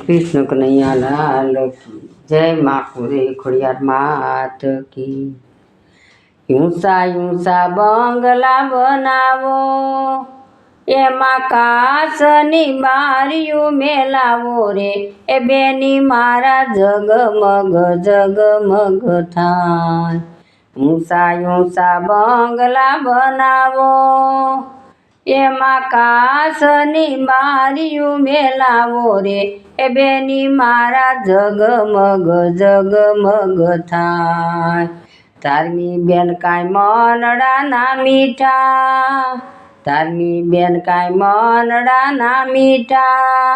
કૃષ્ણ કનૈયા લાલ જય માકુરે ખોડિયાર માત કી. હિંસા હિંસા બંગલા બનાવો, એમાં કાસની બારીયું મેલાવો રે, એ બેની મારા જગમગ જગમગ થાય. હિંસા હિંસા બંગલા બનાવો એમાં કાસની બારીયું મેલાવો રે એ બેની મારા જગમગ જગમગ થાય તારમી બેન કાંઈ મનડાના મીઠા તારમી બેન કાંઈ મનડાના મીઠા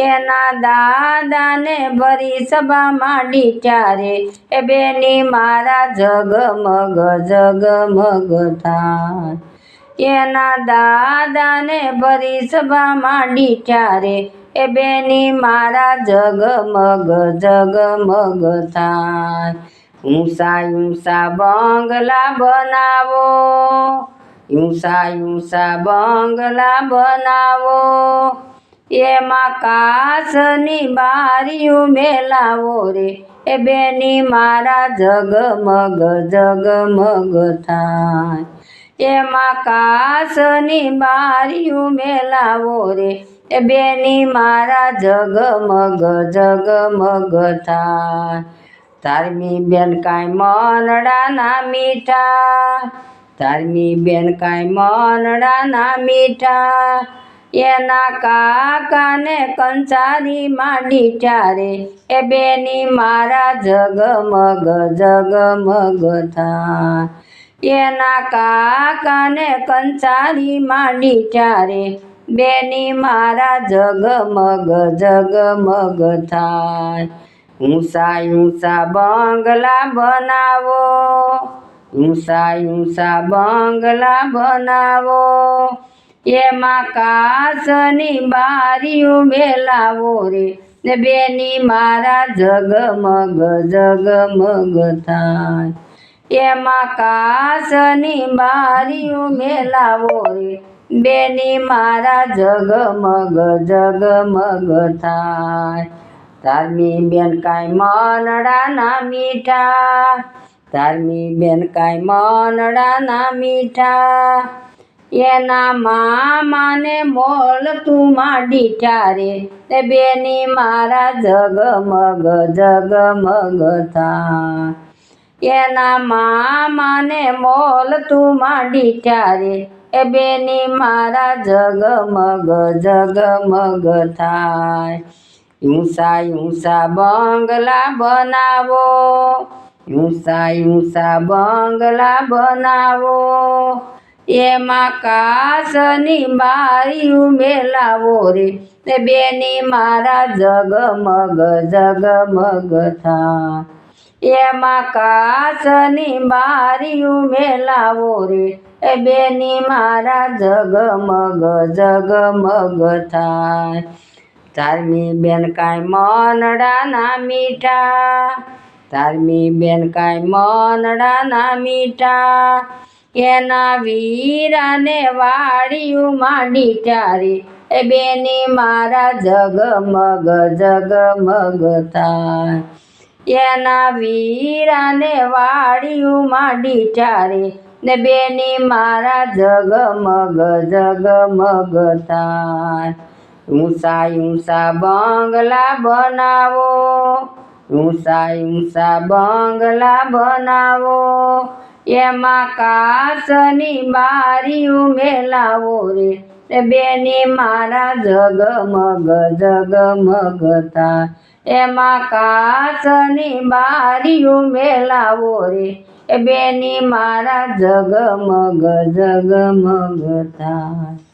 એના દાદાને ભરી સભામાં ડીઠા રે એ બેની મારા જગમગ જગમગ થાય એના દાદાને ભરી સભામાં ડીઠા રે એ બેની મારા જગમગ જગમગ થાય. ઊંસા ઊંસા બંગલા બનાવો. ઊંસા ઊંસા બંગલા બનાવો. એમાં કાસની બારીયું મેલાવો રે. એ બેની મારા જગમગ જગમગ થાય. એમાં કાસની બારીયું મેલાવો રે. એ બેની મારા જગમગ જગમગ થાય. તારમી બેન કાંઈ મનડાના મીઠા. તારમી બેન કાંઈ મનડાના મીઠા. એના કાકાને કંચારીમાં માંડી ચારે એ બેની મારા જગમગ જગમગ થાય એના કાકાને કંચારીમાં માંડી ચારે બેની મારા જગમગ જગમગ થાય ઊંસા ઊંસા બંગલા બનાવો. ઊંસા ઊંસા બંગલા બનાવો. એમાં કાચની બારીઓ મેલાવો રે ને બેની મારા જગમગ જગમગ થાય. એમાં કાચની બારીઓ મેલાવો રે બેની મારા જગમગ જગમગ થાય. તારમી બેન કાંઈ મનડાના મીઠા. તારમી બેન કાંઈ મનડાના મીઠા. એના મામાને મોલ તું ડીઠા રે તે બેની મારા જગમગ જગમગ થા. એના મામાને મોલ તું ડીઠા રે એ બેની મારા જગમગ જગમગ થાય. હિંસા હિંસા બંગલા બનાવો. હિંસા હિંસા બંગલા બનાવો. એમાં કાસની બારીયું ઉમેલાવો રે. ને બેની મારા જગમગ જગમગ થા. એમાં કાસની બારી ઉમેલાવો રે. એ બેની મારા જગમગ જગમગ થાય તારમી બેન કાંઈ મનડાના મીઠા. તારમી બેન કાંઈ મનડાના મીઠા. એના વીરાને વાડિયું માંડી રે એ બેની મારા જગમગ જગમગ થાય એના વીરાને વાડિયું માંડી રે ને બેની મારા જગમગ જગમગ થાય ઊંસા ઊંસા બંગલા બનાવો. ઊંસા ઊંસા બંગલા બનાવો. એમાં કાચની બારી મેલાવો રે બેની મારા જગમગ જગમગ થાય એમાં કાચની બારી મેલાવો રે એ બેની મારા જગમગ જગમગ થાય